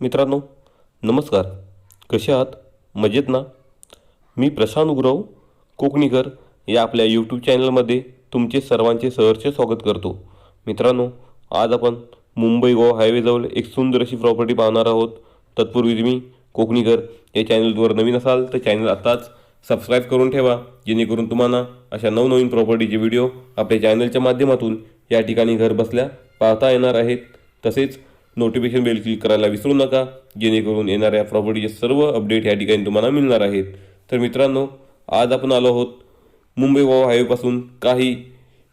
मित्रांनो नमस्कार. कसे आहात? मजेत ना? मी प्रशांत उग्रव कोकणीकर या आपल्या यूट्यूब चॅनलमध्ये तुमचे सर्वांचे सहर्ष स्वागत करतो. मित्रांनो आज आपण मुंबई गोवा हायवेजवळ एक सुंदर अशी प्रॉपर्टी पाहणार आहोत. तत्पूर्वी तुम्ही कोकणीकर या चॅनलवर नवीन असाल तर चॅनल आत्ताच सबस्क्राईब करून ठेवा जेणेकरून तुम्हाला अशा नवनवीन प्रॉपर्टीचे व्हिडिओ आपल्या चॅनलच्या माध्यमातून या ठिकाणी घर बसल्या पाहता येणार आहेत. तसेच नोटिफिकेशन बेल क्लिक करायला विसरू नका. जेणेकरून येणाऱ्या प्रॉपर्टीचे सर्व अपडेट या ठिकाणी तुम्हाला मिळणार आहेत. तर मित्रांनो आज आपण आलो आहोत मुंबई गोवा हायवेपासून काही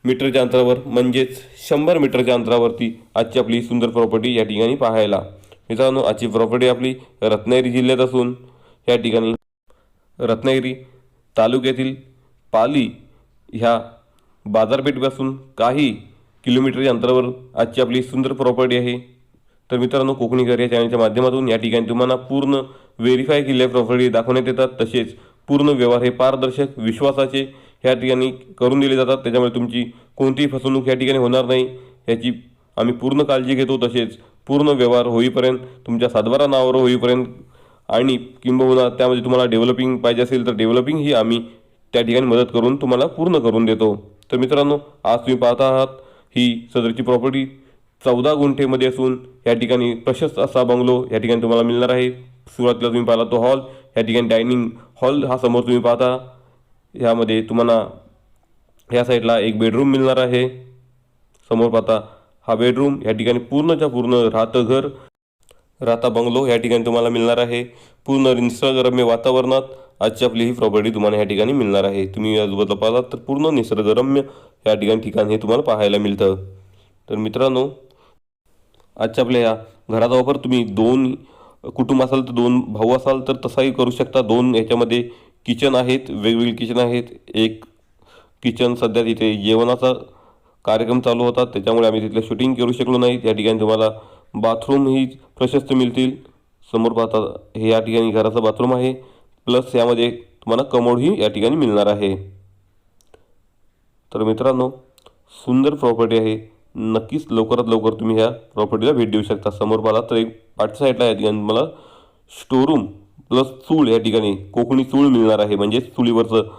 मीटरच्या अंतरावर म्हणजेच शंभर मीटरच्या अंतरावरती आजची आपली सुंदर प्रॉपर्टी या ठिकाणी पाहायला. मित्रांनो आजची प्रॉपर्टी आपली रत्नागिरी जिल्ह्यात असून या ठिकाणी रत्नागिरी तालुक्यातील पाली ह्या बाजारपेठेपासून काही किलोमीटरच्या अंतरावर आजची आपली सुंदर प्रॉपर्टी आहे. तर मित्रांनो कोकणीकर या चॅनलच्या माध्यमातून या ठिकाणी तुम्हाला पूर्ण व्हेरीफाय केलेल्या प्रॉपर्टी दाखवण्यात येतात. तसेच पूर्ण व्यवहार हे पारदर्शक विश्वासाचे ह्या ठिकाणी करून दिले जातात. त्याच्यामुळे तुमची कोणतीही फसवणूक या ठिकाणी होणार नाही. याची आम्ही पूर्ण काळजी घेतो. तसेच पूर्ण व्यवहार होईपर्यंत तुमच्या सातबारा नावावर होईपर्यंत आणि किंबहुना त्यामध्ये तुम्हाला डेव्हलपिंग पाहिजे असेल तर डेव्हलपिंग ही आम्ही त्या ठिकाणी मदत करून तुम्हाला पूर्ण करून देतो. तर मित्रांनो आज तुम्ही पाहता आहात ही सदरची प्रॉपर्टी चौदा गुंठेमध्ये असून या ठिकाणी प्रशस्त असा बंगलो या ठिकाणी तुम्हाला मिळणार आहे. सुरुवातीला तुम्ही पाहिला तो हॉल या ठिकाणी डायनिंग हॉल हा समोर तुम्ही पाहता. ह्यामध्ये तुम्हाला ह्या साईडला एक बेडरूम मिळणार आहे. समोर पाहता हा बेडरूम या ठिकाणी पूर्णच्या पूर्ण राहतं घर राहता बंगलो या ठिकाणी तुम्हाला मिळणार आहे. पूर्ण निसर्गरम्य वातावरणात आजची आपली ही प्रॉपर्टी तुम्हाला या ठिकाणी मिळणार आहे. तुम्ही आजूबाजूला पाहलात तर पूर्ण निसर्गरम्य या ठिकाणी ठिकाण हे तुम्हाला पाहायला मिळतं. तर मित्रांनो आजच्या आपल्या या घराचा वापर तुम्ही दोन कुटुंब असाल तर दोन भाऊ असाल तर तसाही करू शकता. दोन याच्यामध्ये किचन आहेत वेगवेगळी किचन आहेत. एक किचन सध्या तिथे जेवणाचा कार्यक्रम चालू होता. त्याच्यामुळे आम्ही तिथलं शूटिंग करू शकलो नाही. या ठिकाणी तुम्हाला बाथरूम ही प्रशस्त मिळतील. समोर पाहता हे या ठिकाणी घराचं बाथरूम आहे. प्लस यामध्ये तुम्हाला कमोडही या ठिकाणी मिळणार आहे. तर मित्रांनो सुंदर प्रॉपर्टी आहे. नक्कीच लवकरात लवकर तुम्ही ह्या प्रॉपर्टीला भेट देऊ शकता. समोर मला तर एक पाठच्या साईडला या ठिकाणी मला स्टोरूम प्लस चूळ या ठिकाणी कोकणी चूळ मिळणार आहे. म्हणजे चुलीवरचं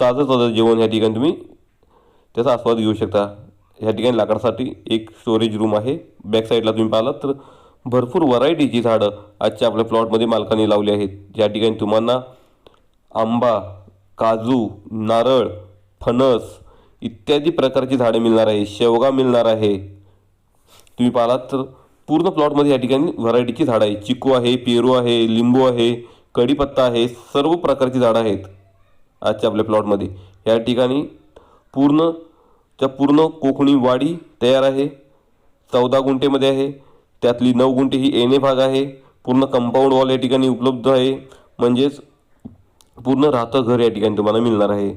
ताजं ताजं जेवण या ठिकाणी तुम्ही त्याचा आस्वाद घेऊ शकता. ह्या ठिकाणी लाकडासाठी एक स्टोरेज रूम आहे. बॅक साईडला तुम्ही पाहिलात तर भरपूर व्हरायटीची झाडं आजच्या आपल्या प्लॉटमध्ये मालकाने लावली आहेत. ज्या ठिकाणी तुम्हाला आंबा काजू नारळ फणस इत्यादी प्रकारची झाडे मिळणार आहे शेवगा मिळणार आहे. तुम्ही पाहिलात तर पूर्ण प्लॉटमध्ये या ठिकाणी व्हरायटीची झाडं आहे चिकू आहे पेरू आहे लिंबू आहे कढीपत्ता आहे सर्व प्रकारची झाडं आहेत आजच्या आपल्या प्लॉटमध्ये. या ठिकाणी पूर्ण त्या पूर्ण कोकणी वाडी तयार आहे. चौदा गुंठेमध्ये आहे. त्यातली नऊ गुंठे ही एन ए भाग आहे. पूर्ण कंपाऊंड वॉल या ठिकाणी उपलब्ध आहे. म्हणजेच पूर्ण राहतं घर या ठिकाणी तुम्हाला मिळणार आहे.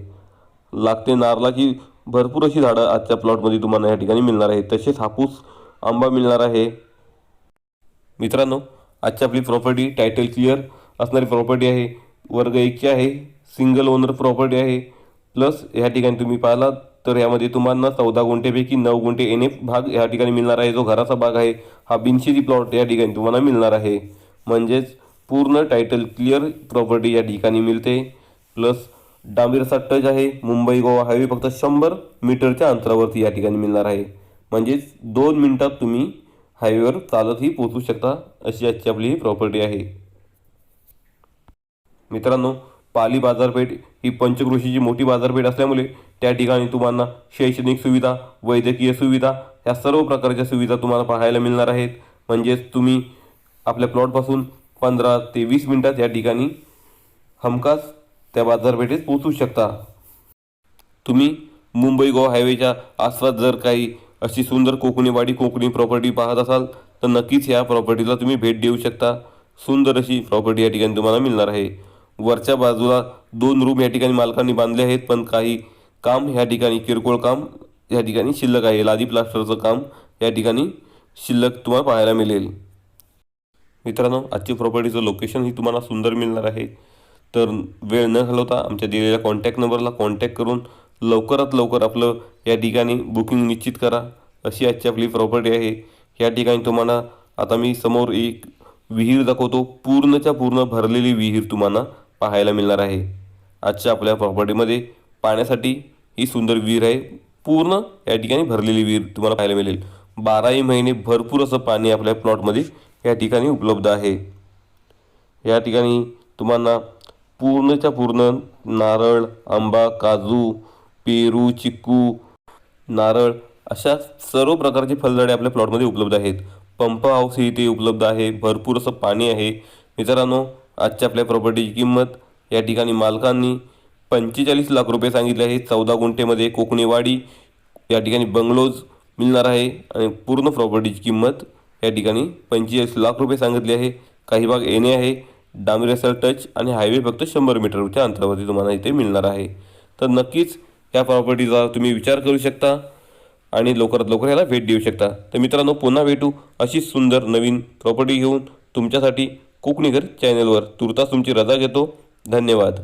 लागते नारळाची भरपूर अशी झाडं आजच्या प्लॉटमध्ये तुम्हाला या ठिकाणी मिळणार आहे तसेच हापूस आंबा मिळणार आहे. मित्रांनो आजची आपली प्रॉपर्टी टायटल क्लिअर असणारी प्रॉपर्टी आहे. वर्ग एकची आहे. सिंगल ओनर प्रॉपर्टी आहे. प्लस ह्या ठिकाणी तुम्ही पाहिलात तर यामध्ये तुम्हाला चौदा गुंठेपैकी नऊ गुंठे एन एफ भाग या ठिकाणी मिळणार आहे. जो घराचा भाग आहे हा बिनशेती प्लॉट या ठिकाणी तुम्हाला मिळणार आहे. म्हणजेच पूर्ण टायटल क्लिअर प्रॉपर्टी या ठिकाणी मिळते. प्लस डांबीरचा टच आहे. मुंबई गोवा हायवे फक्त शंभर मीटरच्या अंतरावरती या ठिकाणी मिळणार आहे. म्हणजेच दोन मिनटात तुम्ही हायवेवर चालतही पोहोचू शकता अशी आजची आपली ही प्रॉपर्टी आहे. मित्रांनो पाली बाजारपेठ ही पंचकृषीची मोठी बाजारपेठ असल्यामुळे त्या ठिकाणी तुम्हाला शैक्षणिक सुविधा वैद्यकीय सुविधा ह्या सर्व प्रकारच्या सुविधा तुम्हाला पाहायला मिळणार आहेत. म्हणजेच तुम्ही आपल्या प्लॉटपासून पंधरा ते वीस मिनटात या ठिकाणी हमखास त्या बाजारपेठेत पोहोचू शकता. तुम्ही मुंबई गोवा हायवेच्या आसपास जर काही अशी सुंदर कोकणीवाडी कोकणी प्रॉपर्टी पाहत असाल तर नक्कीच ह्या प्रॉपर्टीला तुम्ही भेट देऊ शकता. सुंदर अशी प्रॉपर्टी या ठिकाणी तुम्हाला मिळणार आहे. वरच्या बाजूला दोन रूम या ठिकाणी मालकांनी बांधले आहेत पण काही काम ह्या ठिकाणी किरकोळ काम या ठिकाणी शिल्लक आहे. लादी प्लास्टरचं काम या ठिकाणी शिल्लक तुम्हाला पाहायला मिळेल. मित्रांनो आजची प्रॉपर्टीचं लोकेशन ही तुम्हाला सुंदर मिळणार आहे. तर वेळ न घालवता आमच्या दिलेल्या कॉन्टॅक्ट नंबरला कॉन्टॅक्ट करून लवकरात लवकर आपलं या ठिकाणी बुकिंग निश्चित करा. अशी आजची आपली प्रॉपर्टी आहे. या ठिकाणी तुम्हाला आता मी समोर एक विहीर दाखवतो. पूर्णच्या पूर्ण भरलेली विहीर तुम्हाला पाहायला मिळणार आहे. आजच्या आपल्या प्रॉपर्टीमध्ये पाण्यासाठी ही सुंदर विहीर आहे. पूर्ण या ठिकाणी भरलेली विहीर तुम्हाला पाहायला मिळेल. बाराही महिने भरपूर असं पाणी आपल्या प्लॉटमध्ये या ठिकाणी उपलब्ध आहे. या ठिकाणी तुम्हाला पूर्णच्या पूर्ण नारळ आंबा काजू पेरू चिक्कू नारळ अशा सर्व प्रकारचे फलझाडे आपल्या प्लॉटमध्ये उपलब्ध आहेत. पंप हाऊस इथे उपलब्ध आहे. भरपूर असं पाणी आहे. मित्रांनो आजच्या आपल्या प्रॉपर्टीची किंमत या ठिकाणी मालकांनी पंचेचाळीस लाख रुपये सांगितले आहे. चौदा गुंठेमध्ये कोकणीवाडी या ठिकाणी बंगलोज मिळणार आहे आणि पूर्ण प्रॉपर्टीची किंमत या ठिकाणी पंचेचाळीस लाख रुपये सांगितली आहे. काही भाग येणे आहे. डांबरेसर टच आणि हायवे फक्त शंभर मीटरच्या अंतरावरती तुम्हाला इथे मिळणार आहे. तर नक्कीच या प्रॉपर्टीचा तुम्ही विचार करू शकता आणि लवकरात लवकर याला भेट देऊ शकता. तर मित्रांनो पुन्हा भेटू अशीच सुंदर नवीन प्रॉपर्टी घेऊन तुमच्यासाठी कोकणीकर चॅनलवर तुर्तास तुमची रजा घेतो. धन्यवाद.